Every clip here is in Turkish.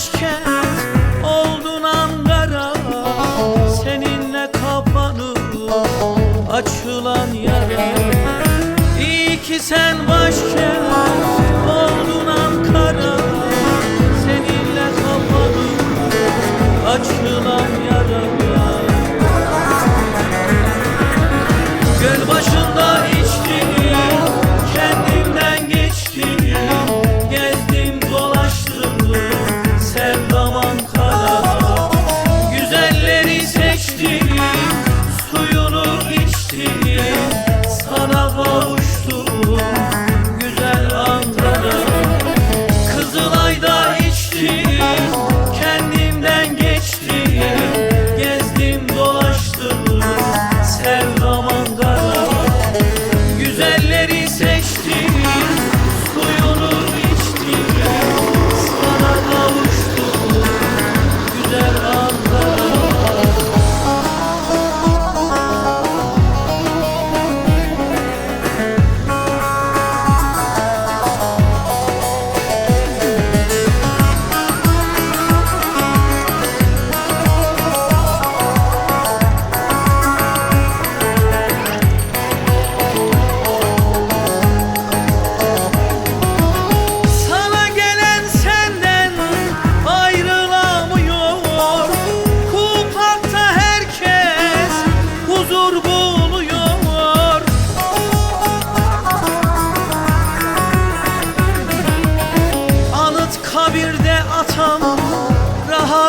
beş oldun Ankara. Seninle kapanıp açılan yara. İyi ki sen başka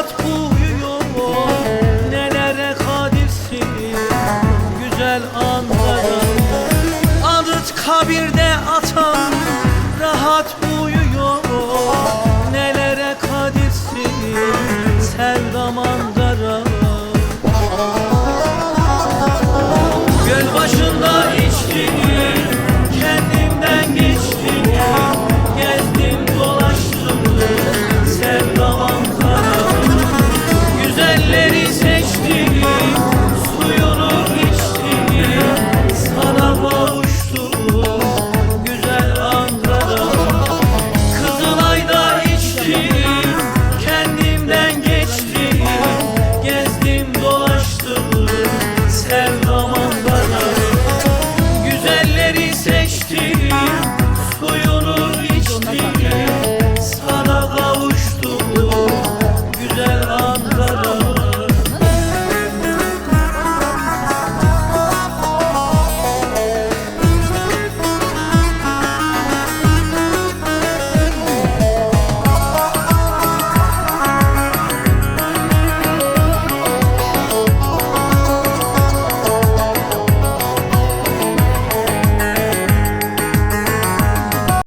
hayat buluyor Nelere kadirsin? Güzel Ankara Anıt kabirde atan